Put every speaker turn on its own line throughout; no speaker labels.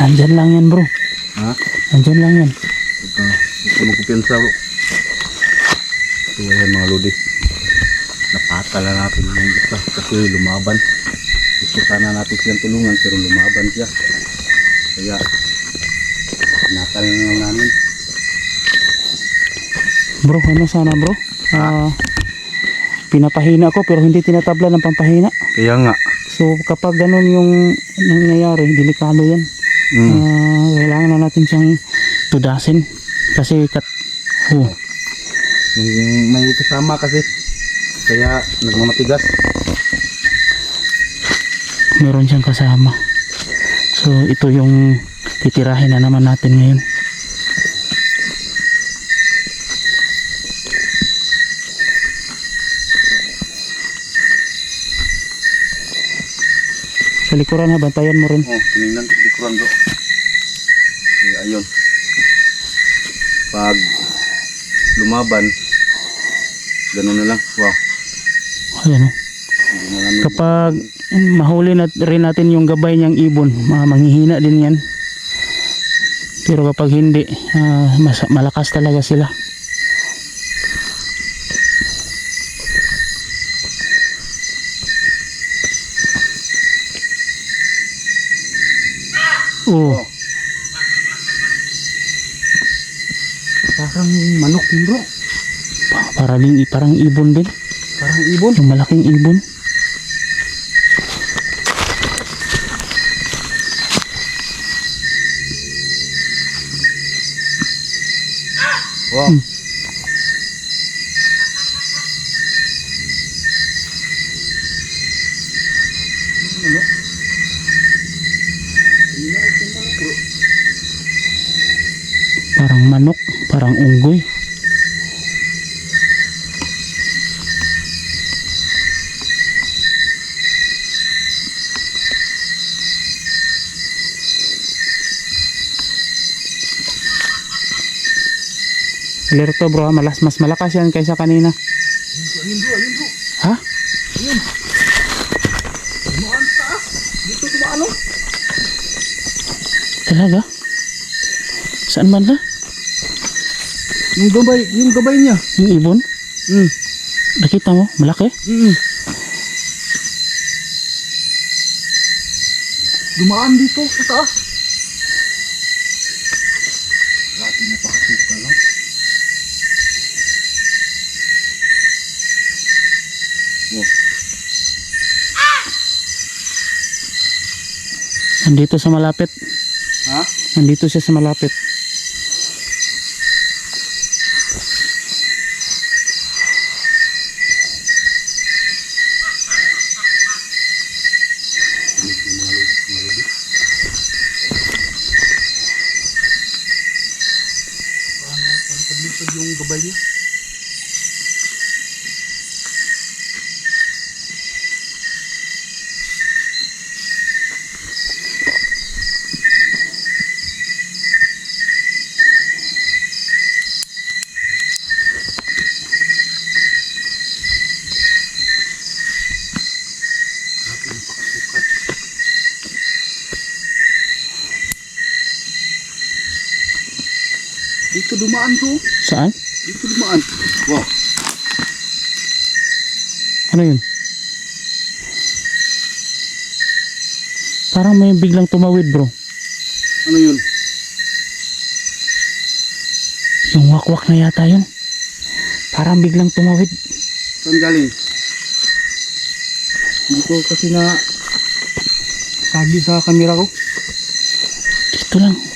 Nandyan lang yan bro.
Ha?
Nandyan lang yan.
Huwag ka magkupiyansa bro. So ayan mga lodi. Napatala natin yung isa kasi lumaban. Gusto sana natin siyang tulungan pero lumaban siya. Kaya natal na lang namin.
Bro, ano sana bro? Ah, pinapahina ko pero hindi tinatabla ng pampahina.
Kaya nga.
So kapag ganun yung nangyayari, delikado yan.
Mm.
Ah, kailangan na natin siyang tudasin. Kasi kat... Oh,
Yung may kasama kasi. Kaya nagmamatigas.
meron siyang kasama. So ito yung titirahin na naman natin ngayon. Sa likuran ha, bantayan mo rin.
Oh, tinignan bro. Kaya ayun. Pag lumaban, ganun na lang. Wow.
Ayan Kapag mahuli na rin natin yung gabay niyang ibon, ma- manghihina din yan. Pero kapag hindi, ah, mas, malakas talaga sila. Oh,
Parang manok yun bro.
pa- parang, ibon din.
Parang ibon.
Yung malaking ibon.
Wow.
Hmm. Alerto bro, ha? malas mas malakas yan kaysa kanina.
Ayun bro, ayun bro.
Ha?
Dumaan taas. Dito dumaan oh.
Talaga? Saan banda?
Yung gabay, yung gabay niya.
Yung ibon?
Hmm.
Nakita mo? Malaki?
Hmm. Dumaan dito sa taas. Grabe napakasuka lang.
Nandito sa malapit.
Ha?
Nandito siya sa malapit.
Paano, paano paglipad yung gabay niya? Grabe, napakasukat. Dito dumaan bro.
Saan?
Dito dumaan. Wow.
Ano yun? Parang may biglang tumawid bro.
Ano yun?
Yung wakwak na yata yun. Parang biglang tumawid.
Saan galing? Hindi ko kasi na sagi sa kamera ko.
Dito lang.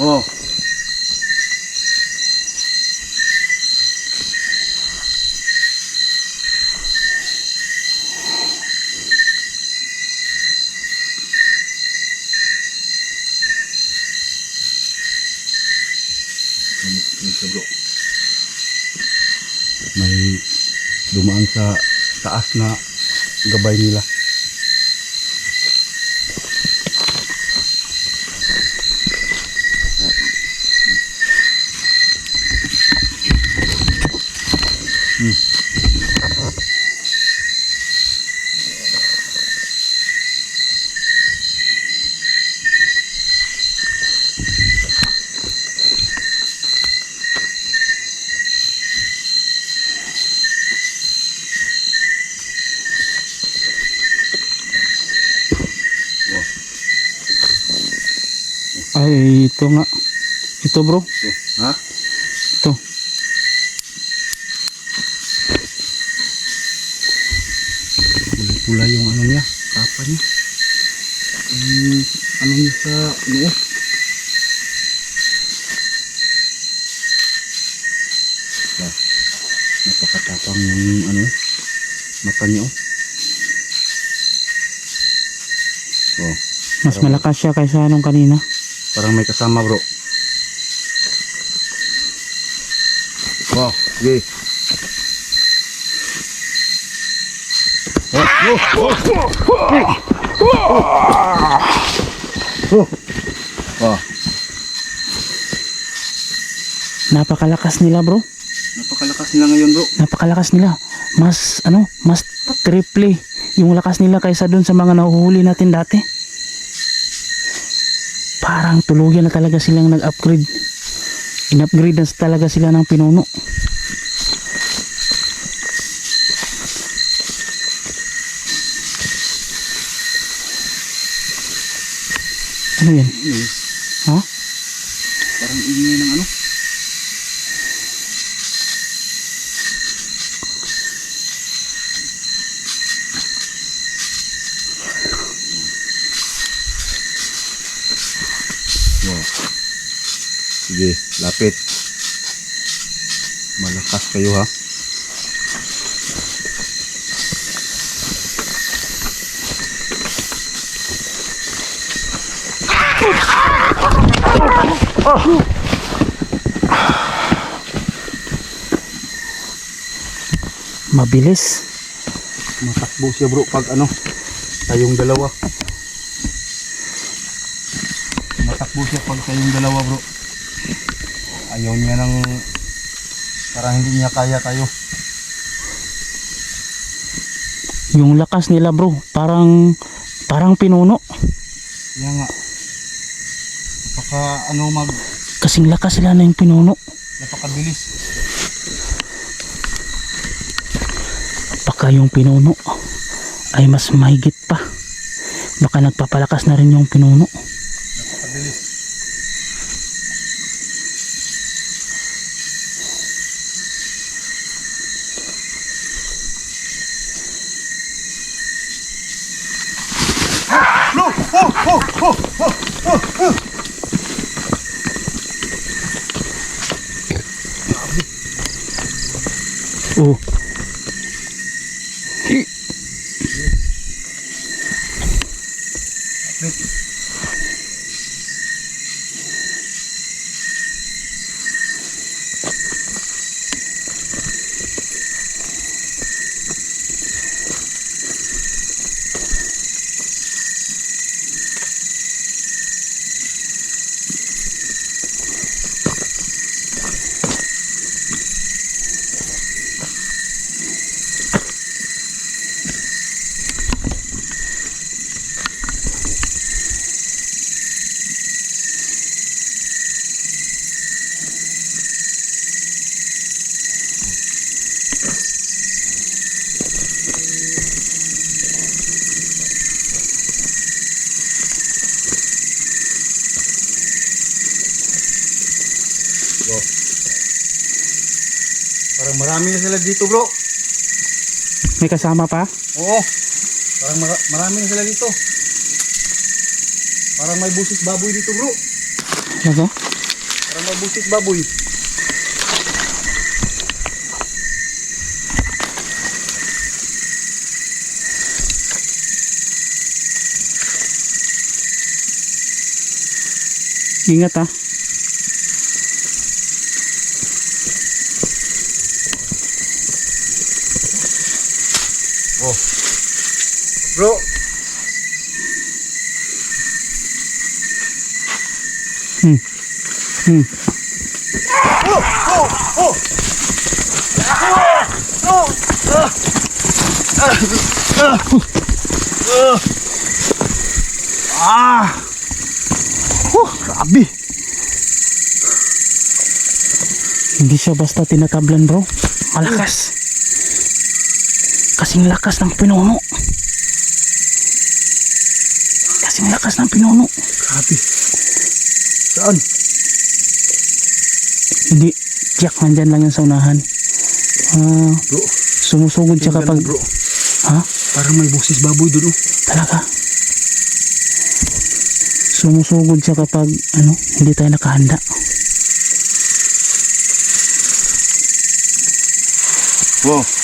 Oh. May dumaan sa taas na gabay nila.
Ay, ito nga. Ito bro.
Ito, ha?
Ito.
Pula yung ano niya, kapa niya. Yung ano niya sa noo. Ah, napakatapang yung ano, mata niya oh. Oh,
Mas malakas siya kaysa nung kanina.
Parang may kasama bro. Wow, sige. Oh, oh, oh. Oh,
Napakalakas nila bro.
napakalakas nila ngayon bro.
Napakalakas nila. Mas ano, mas triple yung lakas nila kaysa dun sa mga nahuhuli natin dati. Parang tuluyan na talaga silang nag-upgrade. In-upgrade na talaga sila ng pinuno. Ano yan?
Hmm,
Ha?
parang ingay ng ano. Wow. Sige, lapit. Malakas kayo ha.
Mabilis.
Matakbo siya bro pag ano, kayong dalawa. Matakbo siya pag kayong dalawa bro. Ayaw niya ng parang hindi niya kaya kayo.
Yung lakas nila bro, parang parang pinuno.
Kaya nga. Napaka ano mag
Kasing lakas sila na yung pinuno.
napakabilis.
Baka yung pinuno ay mas mahigit pa. Baka nagpapalakas na rin yung pinuno.
Parang marami na sila dito bro.
May kasama pa?
Oo. Parang mara- marami na sila dito. Parang may busis baboy dito bro.
Ano?
Parang may busis baboy.
Ingat ah.
Oh. Bro.
Hmm. Hmm.
Oh, oh, oh. Oh, ah. Ah. Ah. Ah. Oh, grabe.
Hindi siya basta tinatablan bro. Malakas. Kasing lakas ng pinuno. Kasing lakas ng pinuno.
Grabe. Saan?
Hindi. Jack, nandyan lang yan sa unahan. Ah,
Bro,
sumusugod siya kapag...
bro.
Ha?
Parang may busis baboy doon oh.
Talaga? Sumusugod siya kapag, ano, hindi tayo nakahanda.
Wow.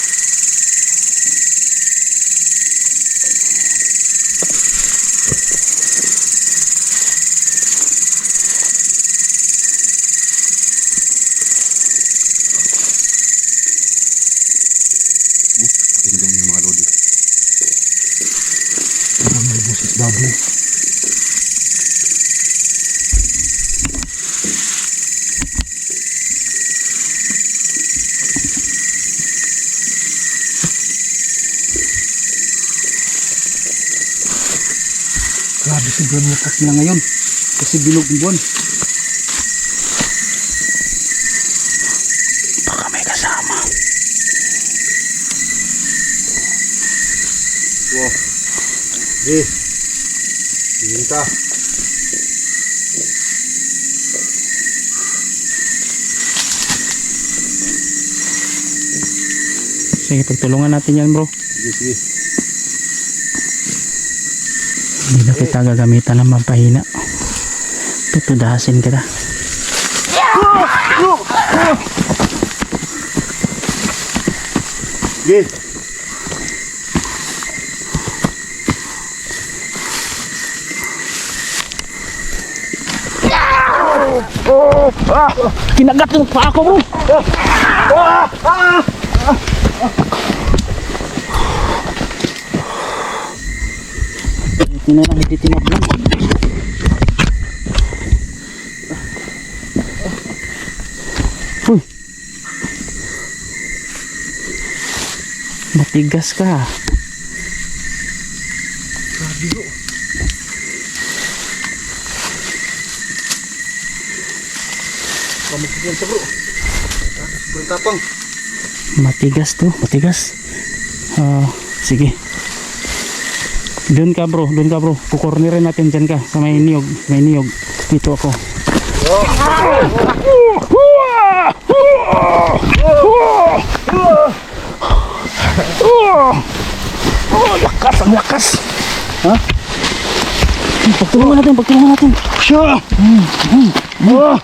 Grabe sobrang lakas na ngayon. Kasi bilog ang buwan.
Baka may kasama.
Wow. Eh. Tingin ka.
Sige, pagtulungan natin yan bro.
Sige, sige.
Hindi na kita gagamitan ng mampahina. Tutudasin kita.
Sige.
Kinagat yung paa ko bro. Ito na lang, ititinap lang. Uy. Matigas ka.
Grabe bro. Kamukiyan sa bro. Sobrang.
Matigas to, matigas. Ah, sige. Doon ka bro, doon ka bro. Kukornerin natin dyan ka sa may niyog, may niyog. Dito ako. Oh, lakas, ang lakas. Ha? Pagtulungan natin, pagtulungan natin. Siya! Ah! Bro,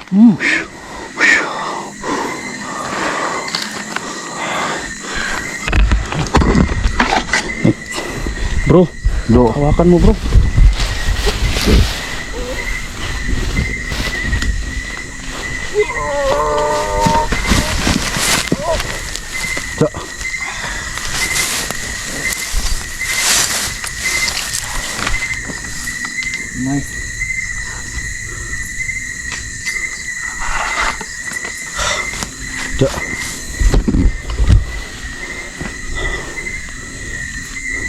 Bro.
hawakan mo bro.
Sa. Nice.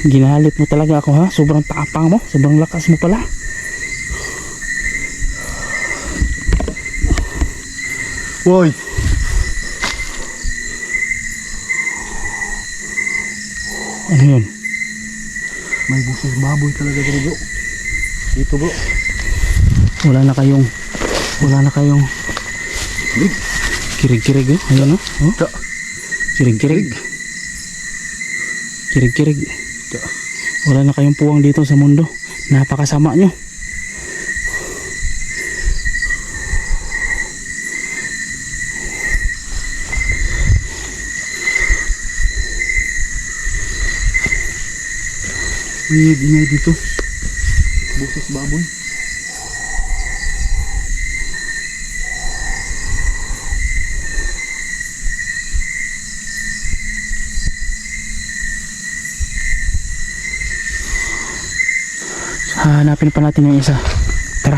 Ginalit mo talaga ako ha. Sobrang tapang mo. Sobrang lakas mo pala.
Woy.
Ano yun?
May busis baboy talaga dito bro. Dito bro.
Wala na kayong wala na kayong kirig-kirig oh. Ayan oh. Kirig-kirig. Kirig-kirig. Wala na kayong puwang dito sa mundo. Napakasama nyo.
May ingay dito. Busis baboy.
Hanapin pa natin yung isa. Tara.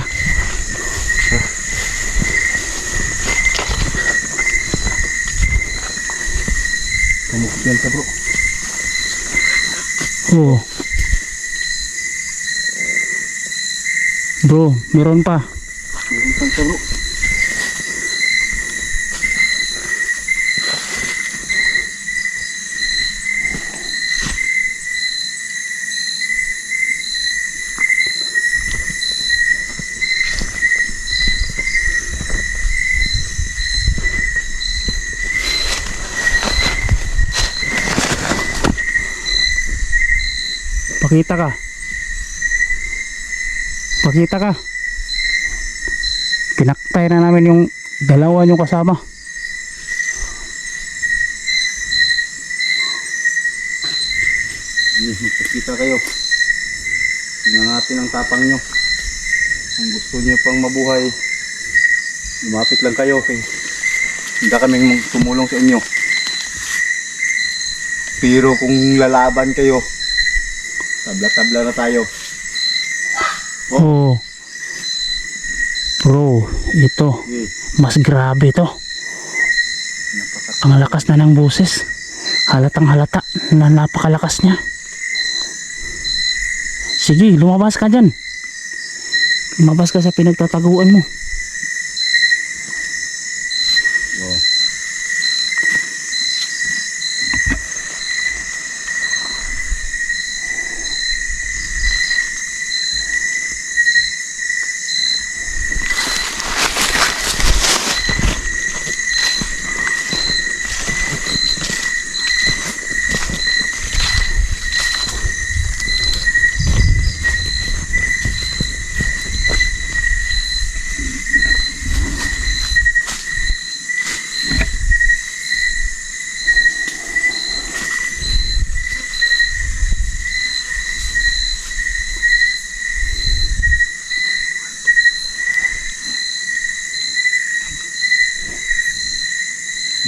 Kamukiyan ka bro.
Oo. Bro, meron pa.
Meron ka bro.
Pakita ka. Pakita ka. Pinaktay na namin yung dalawa yung kasama.
Hindi, magpakita kayo. Tingnan natin ang tapang nyo. Kung gusto nyo pang mabuhay, lumapit lang kayo. Kay hindi kaming tumulong sa inyo. Pero kung lalaban kayo, tabla-tabla na tayo.
Oh. Bro, ito. Mas grabe to.
Napaka-
Ang lakas na ng boses. Halatang halata na napakalakas niya. Sige, lumabas ka dyan. Lumabas ka sa pinagtataguan mo.
Oh.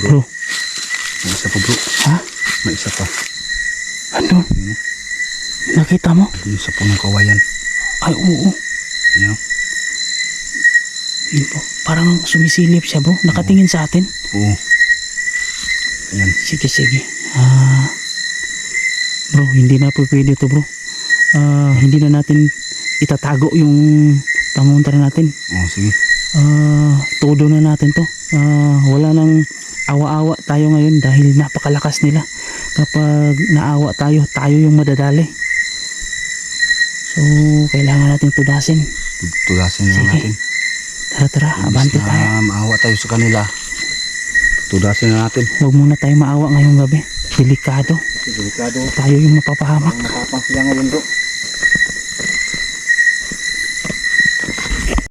Bro,
May isa pa bro.
ha?
May isa pa.
Ano? Nakita mo?
Yung sa punong kawayan.
Ay, oo.
Ayan o.
Yun po. Parang sumisilip siya bro. Nakatingin sa atin.
Oo. Ayan.
Sige, sige. Ah, bro, hindi na po pwede to bro. Ah, hindi na natin itatago yung pangunta natin.
Oo, sige.
Ah, todo na natin to. Ah, wala nang awa-awa tayo ngayon dahil napakalakas nila. Kapag naawa tayo, tayo yung madadali. So, kailangan natin tudasin.
Tulasin na
Sige.
natin.
Tara, tara, abante
Imbis na
tayo.
maawa tayo sa kanila. Tudasin na natin.
Huwag muna tayo maawa ngayong gabi. Delikado.
Delikado.
Tayo yung mapapahamak.
Ang matapang sila ngayon bro.